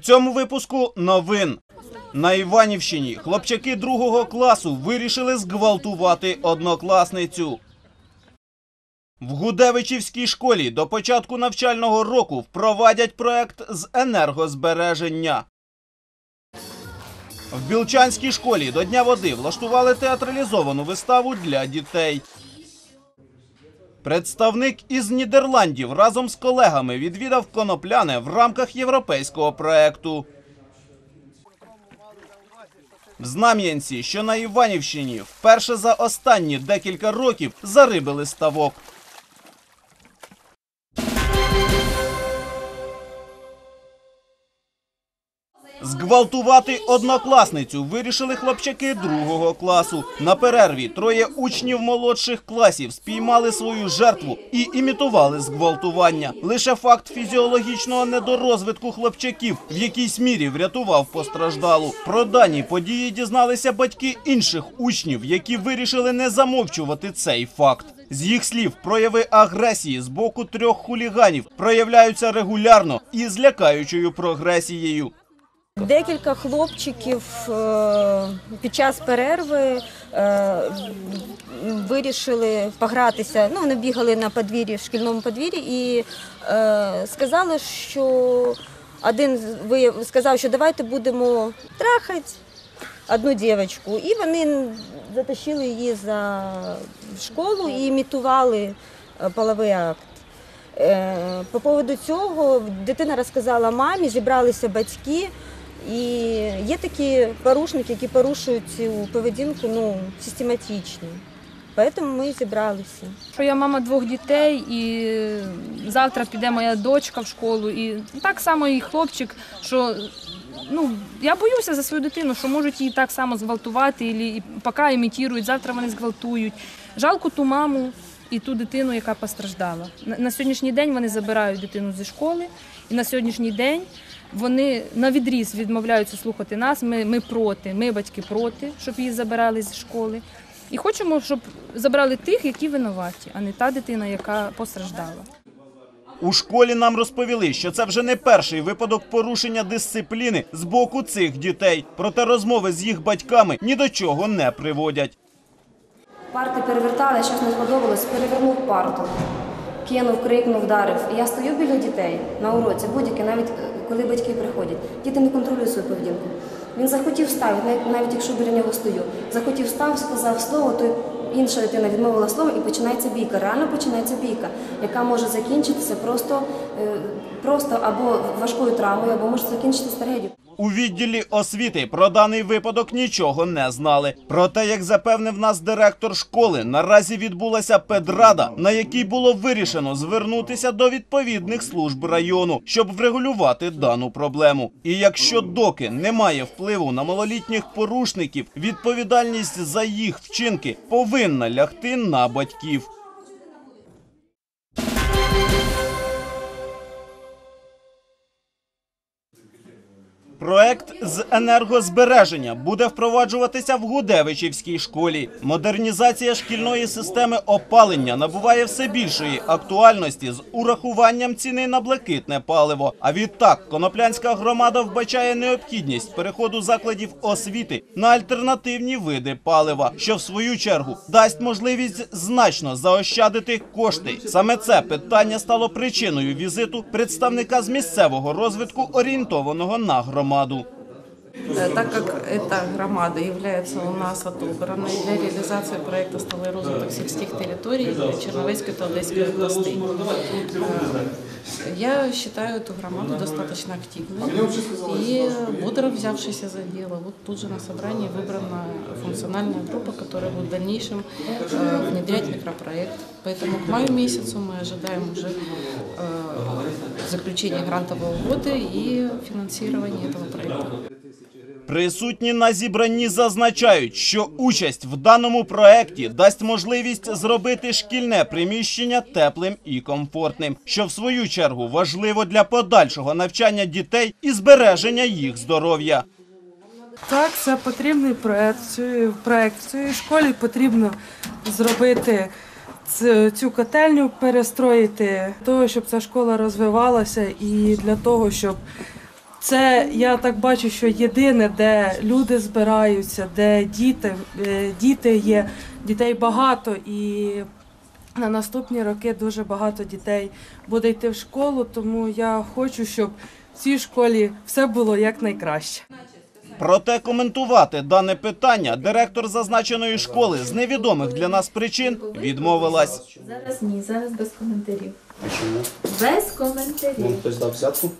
цьому випуску новин. На Іванівщині хлопчаки другого класу вирішили зґвалтувати однокласницю. В Гудевичівській школі до початку навчального року впровадять проект з енергозбереження. В Білчанській школі до Дня води влаштували театралізовану виставу для дітей. Представник із Нідерландів разом з колегами відвідав Конопляне в рамках європейського проекту. В Знам'янці, що на Іванівщині, вперше за останні декілька років зарибили ставок. Зґвалтувати однокласницю вирішили хлопчаки другого класу. На перерві троє учнів молодших класів спіймали свою жертву і імітували зґвалтування. Лише факт фізіологічного недорозвитку хлопчаків в якійсь мірі врятував постраждалу. Про дані події дізналися батьки інших учнів, які вирішили не замовчувати цей факт. З їх слів, прояви агресії з боку трьох хуліганів проявляються регулярно і з лякаючою прогресією. Декілька хлопчиків е, під час перерви е, вирішили погратися. Ну, вони бігали на подвір'ї, в шкільному подвір'ї і е, сказали, що один сказав, що давайте будемо трахати одну дівчинку. І вони затащили її за школу і імітували половий акт. По поводу цього дитина розказала мамі, зібралися батьки. І є такі порушники, які порушують цю поведінку ну, систематично. Тому ми зібралися. Що я мама двох дітей, і завтра піде моя дочка в школу, і так само і хлопчик, що ну я боюся за свою дитину, що можуть її так само зґвалтувати, і, поки імітують, завтра вони зґвалтують. Жалко ту маму і ту дитину, яка постраждала. На сьогоднішній день вони забирають дитину зі школи, і на сьогоднішній день вони на відріз відмовляються слухати нас. Ми, ми проти, ми батьки проти, щоб її забирали зі школи. І хочемо, щоб забрали тих, які винуваті, а не та дитина, яка постраждала. У школі нам розповіли, що це вже не перший випадок порушення дисципліни з боку цих дітей. Проте розмови з їх батьками ні до чого не приводять. Парти перевертали, щось не сподобалось, перевернув парту, кинув, крикнув, вдарив. І я стою біля дітей на уроці, будь-яке, навіть е, коли батьки приходять. Діти не контролюють свою поведінку. Він захотів встав, навіть, якщо біля нього стою. Захотів встав, сказав слово, то інша дитина відмовила слово і починається бійка. Реально починається бійка, яка може закінчитися просто, е, просто або важкою травмою, або може закінчитися трагедією. У відділі освіти про даний випадок нічого не знали. Проте, як запевнив нас директор школи, наразі відбулася педрада, на якій було вирішено звернутися до відповідних служб району, щоб врегулювати дану проблему. І якщо доки немає впливу на малолітніх порушників, відповідальність за їх вчинки повинна лягти на батьків. Проект з енергозбереження буде впроваджуватися в Гудевичівській школі. Модернізація шкільної системи опалення набуває все більшої актуальності з урахуванням ціни на блакитне паливо. А відтак коноплянська громада вбачає необхідність переходу закладів освіти на альтернативні види палива, що в свою чергу дасть можливість значно заощадити кошти. Саме це питання стало причиною візиту представника з місцевого розвитку, орієнтованого на громаду. chamado Так как эта громада является у нас отобранной для реализации проекта «Сталый розвиток сельских территорий» Черновецкой и Талдейской областей. Э, Я считаю эту громаду достаточно активной и бодро взявшейся за дело. Вот тут же на собрании выбрана функциональная группа, которая будет в дальнейшем э, внедрять микропроект. Поэтому к маю месяцу мы ожидаем уже э, заключения грантового года и финансирования этого проекта. Присутні на зібранні зазначають, що участь в даному проекті дасть можливість зробити шкільне приміщення теплим і комфортним, що в свою чергу важливо для подальшого навчання дітей і збереження їх здоров'я. Так, це потрібний проект. Проект цій школі потрібно зробити цю котельню, перестроїти того, щоб ця школа розвивалася, і для того, щоб Це я так бачу, що єдине, де люди збираються, де діти, е, діти є, дітей багато і на наступні роки дуже багато дітей буде йти в школу, тому я хочу, щоб в цій школі все було якнайкраще. Проте коментувати дане питання директор зазначеної школи з невідомих для нас причин відмовилась. Зараз ні, зараз без коментарів. Чому? Без коментарів. Хтось дав взятку?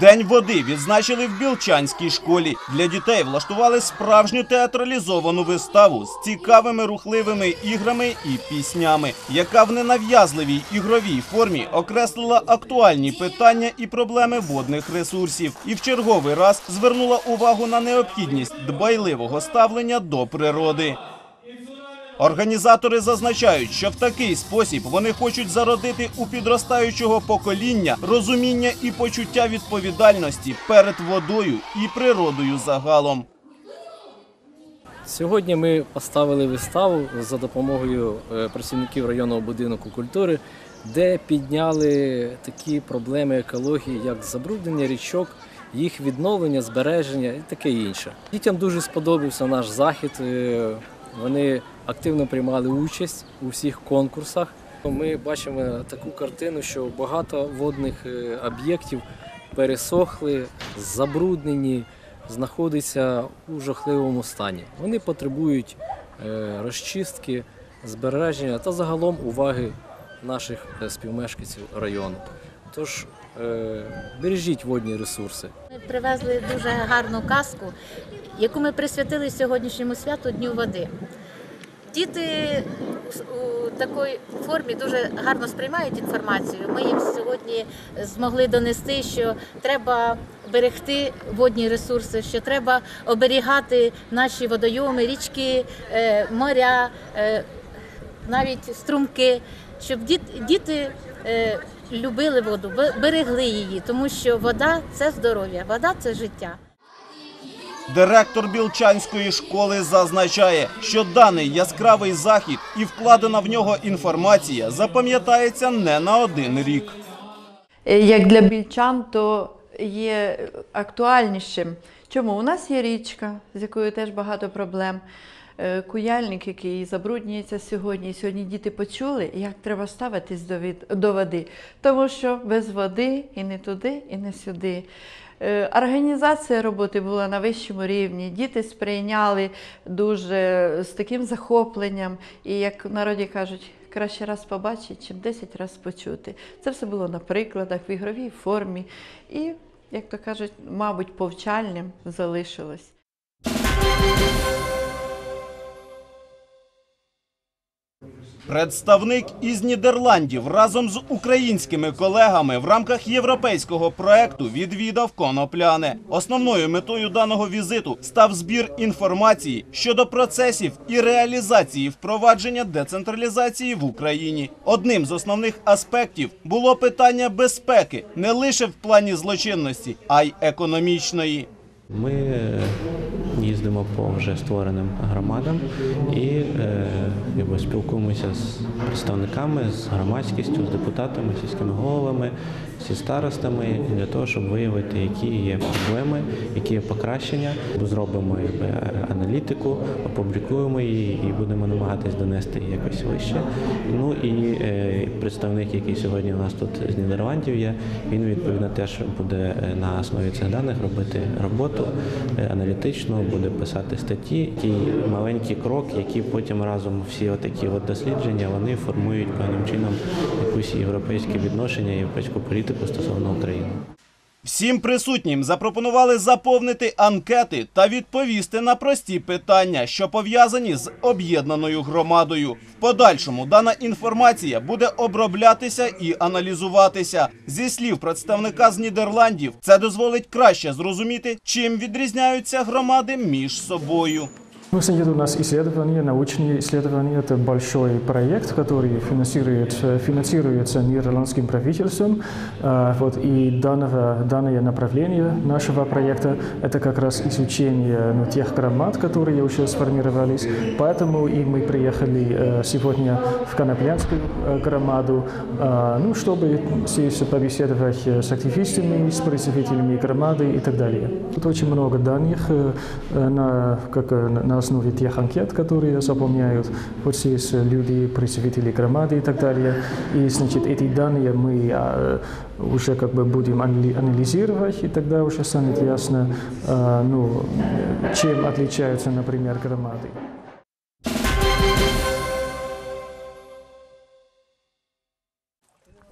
День води відзначили в Білчанській школі. Для дітей влаштували справжню театралізовану виставу з цікавими рухливими іграми і піснями, яка в ненав'язливій ігровій формі окреслила актуальні питання і проблеми водних ресурсів, і в черговий раз звернула увагу на необхідність дбайливого ставлення до природи. Організатори зазначають, що в такий спосіб вони хочуть зародити у підростаючого покоління розуміння і почуття відповідальності перед водою і природою загалом. Сьогодні ми поставили виставу за допомогою е, працівників районного будинку культури, де підняли такі проблеми екології, як забруднення річок, їх відновлення, збереження і таке інше. Дітям дуже сподобався наш захід. е, Вони активно приймали участь у всіх конкурсах. Ми бачимо таку картину, що багато водних е, об'єктів пересохли, забруднені, знаходяться у жахливому стані. Вони потребують е, розчистки, збереження та загалом уваги наших е, співмешканців району. Тож бережіть водні ресурси. Ми привезли дуже гарну казку, яку ми присвятили сьогоднішньому святу Дню води. Діти у такій формі дуже гарно сприймають інформацію. Ми їм сьогодні змогли донести, що треба берегти водні ресурси, що треба оберігати наші водойоми, річки, е, моря, е, навіть струмки, щоб діти е, любили воду, берегли її, тому що вода це здоров'я, вода це життя. Директор Білчанської школи зазначає, що даний яскравий захід і вкладена в нього інформація запам'ятається не на один рік. Е, як для більчан, то є актуальнішим. Чому? У нас є річка, з якою теж багато проблем. Е, Куяльник, який забруднюється сьогодні. Сьогодні діти почули, як треба ставитись до води. Тому що без води і не туди, і не сюди. Е, Організація роботи була на вищому рівні. Діти сприйняли дуже з таким захопленням. І як в народі кажуть, краще раз побачити, чим 10 разів почути. Це все було на прикладах, в ігровій формі. І, як то кажуть, мабуть, повчальним залишилось. Представник із Нідерландів разом з українськими колегами в рамках європейського проекту відвідав Конопляне. Основною метою даного візиту став збір інформації щодо процесів і реалізації впровадження децентралізації в Україні. Одним з основних аспектів було питання безпеки не лише в плані злочинності, а й економічної. Ми їздимо по вже створеним громадам і е, спілкуємося з представниками, з громадськістю, з депутатами, сільськими головами, зі старостами для того, щоб виявити, які є проблеми, які є покращення. Зробимо аналітику, опублікуємо її і будемо намагатись донести її якось вище. Ну і е, представник, який сьогодні у нас тут з Нідерландів є, він відповідно теж буде е, на основі цих даних робити роботу е, аналітичну, буде писати статті. Ті маленький крок, які потім разом всі отакі от дослідження вони формують певним чином якусь європейське відношення, європейську політику стосовно України. Всім присутнім запропонували заповнити анкети та відповісти на прості питання, що пов'язані з об'єднаною громадою. В подальшому дана інформація буде оброблятися і аналізуватися. Зі слів представника з Нідерландів, це дозволить краще зрозуміти, чим відрізняються громади між собою. Ну, значит, у нас исследование, научные исследования. Это большой проект, который финансирует, э, финансируется нидерландским правительством. А, Вот, и данного, данное направление нашего проекта – это как раз изучение ну, тех громад, которые уже сформировались. Поэтому и мы приехали э, сегодня в Коноплянскую э, громаду, а, ну, чтобы здесь побеседовать с активистами, с представителями громады и так далее. Тут очень много данных на, как, на основе тех анкет, которые заполняют. Вот здесь люди, представители громады и так далее. И, значит, эти данные мы а, уже как бы будем анали- анализировать, и тогда уже станет ясно, а, ну, чем отличаются, например, громады.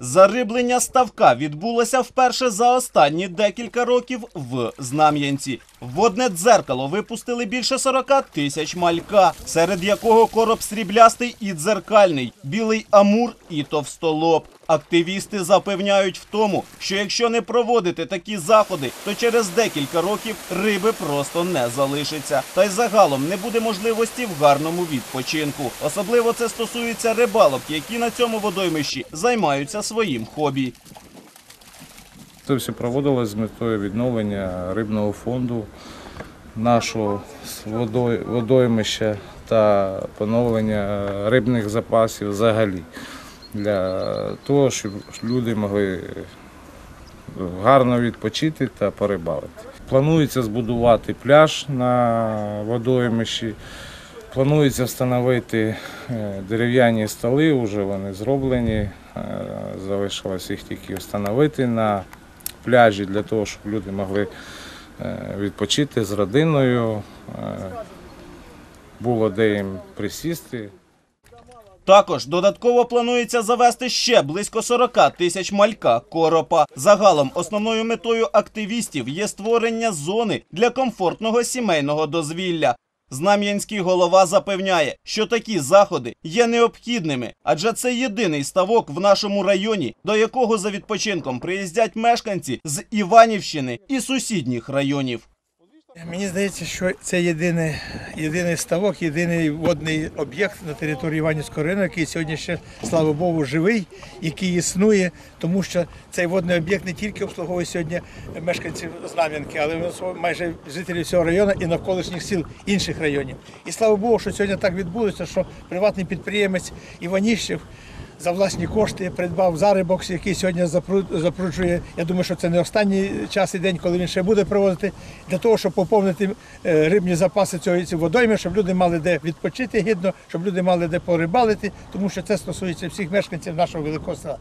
Зариблення ставка відбулося вперше за останні декілька років в Знам'янці. Водне дзеркало випустили більше 40 тисяч малька, серед якого короб сріблястий і дзеркальний, білий амур і товстолоб. Активісти запевняють в тому, що якщо не проводити такі заходи, то через декілька років риби просто не залишиться. Та й загалом не буде можливості в гарному відпочинку. Особливо це стосується рибалок, які на цьому водоймищі займаються своїм хобі. Це все проводилось з метою відновлення рибного фонду нашого водой- водоймища та поновлення рибних запасів взагалі. Для того, щоб люди могли гарно відпочити та порибалити. Планується збудувати пляж на водоймищі. Планується встановити е, дерев'яні столи, вже вони зроблені. Е, Залишилось їх тільки встановити на пляжі для того, щоб люди могли е, відпочити з родиною. е, Було де їм присісти. Також додатково планується завести ще близько 40 тисяч малька коропа. Загалом основною метою активістів є створення зони для комфортного сімейного дозвілля. Знам'янський голова запевняє, що такі заходи є необхідними, адже це єдиний ставок в нашому районі, до якого за відпочинком приїздять мешканці з Іванівщини і сусідніх районів. Мені здається, що це єдиний, єдиний ставок, єдиний водний об'єкт на території Іванівського району, який сьогодні ще, слава Богу, живий, який існує, тому що цей водний об'єкт не тільки обслуговує сьогодні мешканців Знам'янки, але майже жителів цього району і навколишніх сіл інших районів. І слава Богу, що сьогодні так відбулося, що приватний підприємець Іваніщев за власні кошти придбав зарибок, який сьогодні запру- запруджує. Я думаю, що це не останній час і день, коли він ще буде проводити, для того, щоб поповнити е, рибні запаси цього водойми, щоб люди мали де відпочити гідно, щоб люди мали де порибалити, тому що це стосується всіх мешканців нашого великого села.